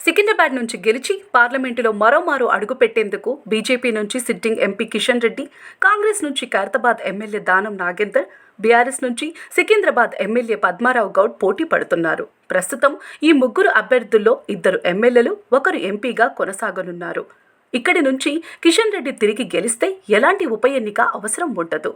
సికింద్రాబాద్ నుంచి గెలిచి పార్లమెంటులో మరోమారు అడుగుపెట్టేందుకు బీజేపీ నుంచి sitting MP Kishan Reddy Congress నుంచి ఖైరతాబాద్ ఎమ్మెల్యే దానం నాగేందర్ బీఆర్ఎస్ నుంచి సికింద్రాబాద్ ఎమ్మెల్యే పద్మారావు గౌడ్ పోటీ పడుతున్నారు. ప్రస్తుతం ఈ ముగ్గురు అభ్యర్థుల్లో ఇద్దరు ఎమ్మెల్యేలు ఒకరు ఎంపీగా కొనసాగనున్నారు. ఇక్కడి నుంచి కిషన్ రెడ్డి తిరిగి గెలిస్తే ఎలాంటి ఉప ఎన్నిక అవసరం ఉండదు.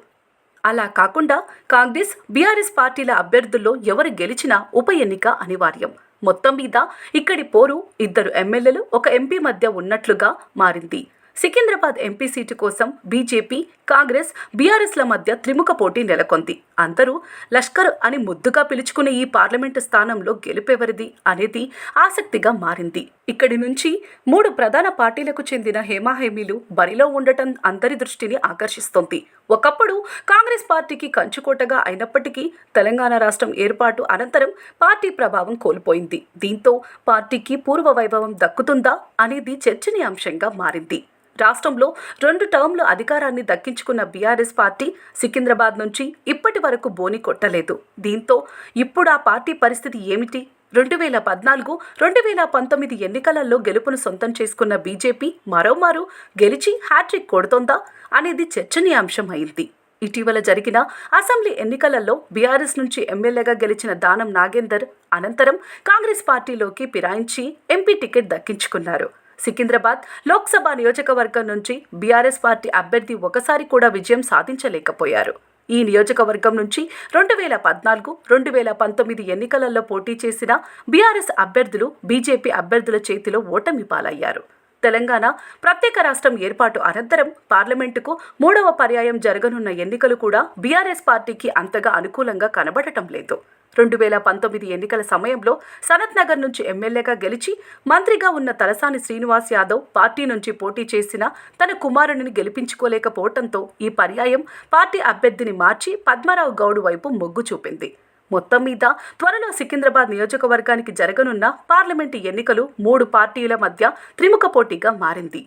అలా కాకుండా కాంగ్రెస్ బీఆర్ఎస్ పార్టీల అభ్యర్థుల్లో ఎవరు గెలిచినా ఉప ఎన్నిక అనివార్యం. మొత్తం మీద ఇక్కడి పోరు ఇద్దరు ఎమ్మెల్యేలు ఒక ఎంపీ మధ్య ఉన్నట్లుగా మారింది. సికింద్రాబాద్ ఎంపీ సీటు కోసం బీజేపీ కాంగ్రెస్ బీఆర్ఎస్ల మధ్య త్రిముఖ పోటీ నెలకొంది. అందరూ లష్కర్ అని ముద్దుగా పిలుచుకునే ఈ పార్లమెంటు స్థానంలో గెలుపెవరిది అనేది ఆసక్తిగా మారింది. ఇక్కడి నుంచి మూడు ప్రధాన పార్టీలకు చెందిన హేమాహేమీలు బరిలో ఉండటం అందరి దృష్టిని ఆకర్షిస్తోంది. ఒకప్పుడు కాంగ్రెస్ పార్టీకి కంచుకోటగా అయినప్పటికీ తెలంగాణ రాష్ట్రం ఏర్పాటు అనంతరం పార్టీ ప్రభావం కోల్పోయింది. దీంతో పార్టీకి పూర్వ వైభవం దక్కుతుందా అనేది చర్చనీయాంశంగా మారింది. రాష్ట్రంలో రెండు టర్మ్లు అధికారాన్ని దక్కించుకున్న బీఆర్ఎస్ పార్టీ సికింద్రాబాద్ నుంచి ఇప్పటి వరకు బోని కొట్టలేదు. దీంతో ఇప్పుడు ఆ పార్టీ పరిస్థితి ఏమిటి? రెండు వేల పద్నాలుగు రెండు వేల పంతొమ్మిది ఎన్నికలలో గెలుపును సొంతం చేసుకున్న బీజేపీ మరోమారు గెలిచి హ్యాట్రిక్ కొడుతోందా అనేది చర్చనీయాంశం అయింది ఇటీవల జరిగిన అసెంబ్లీ ఎన్నికలలో బీఆర్ఎస్ నుంచి ఎమ్మెల్యేగా గెలిచిన దానం నాగేందర్ అనంతరం కాంగ్రెస్ పార్టీలోకి ఫిరాయించి ఎంపీ టికెట్ దక్కించుకున్నారు. సికింద్రాబాద్ లోక్సభ నియోజకవర్గం నుంచి బీఆర్ఎస్ పార్టీ అభ్యర్థి ఒకసారి కూడా విజయం సాధించలేకపోయారు. ఈ నియోజకవర్గం నుంచి రెండు వేల పద్నాలుగు రెండు వేల పంతొమ్మిది ఎన్నికలలో పోటీ చేసిన బీఆర్ఎస్ అభ్యర్థులు బీజేపీ అభ్యర్థుల చేతిలో ఓటమి పాలయ్యారు. తెలంగాణ ప్రత్యేక రాష్ట్రం ఏర్పాటు అనంతరం పార్లమెంటుకు మూడవ పర్యాయం జరగనున్న ఎన్నికలు కూడా బీఆర్ఎస్ పార్టీకి అంతగా అనుకూలంగా కనబడటం లేదు. రెండు వేల పంతొమ్మిది ఎన్నికల సమయంలో సనత్ నగర్ నుంచి ఎమ్మెల్యేగా గెలిచి మంత్రిగా ఉన్న తలసాని శ్రీనివాస్ యాదవ్ పార్టీ నుంచి పోటీ చేసిన తన కుమారుడిని గెలిపించుకోలేకపోవడంతో ఈ పర్యాయం పార్టీ అభ్యర్థిని మార్చి పద్మారావు గౌడ్ వైపు మొగ్గు చూపింది. మొత్తం మీద త్వరలో సికింద్రాబాద్ నియోజకవర్గానికి జరగనున్న పార్లమెంటు ఎన్నికలు మూడు పార్టీల మధ్య త్రిముఖ పోటీగా మారింది.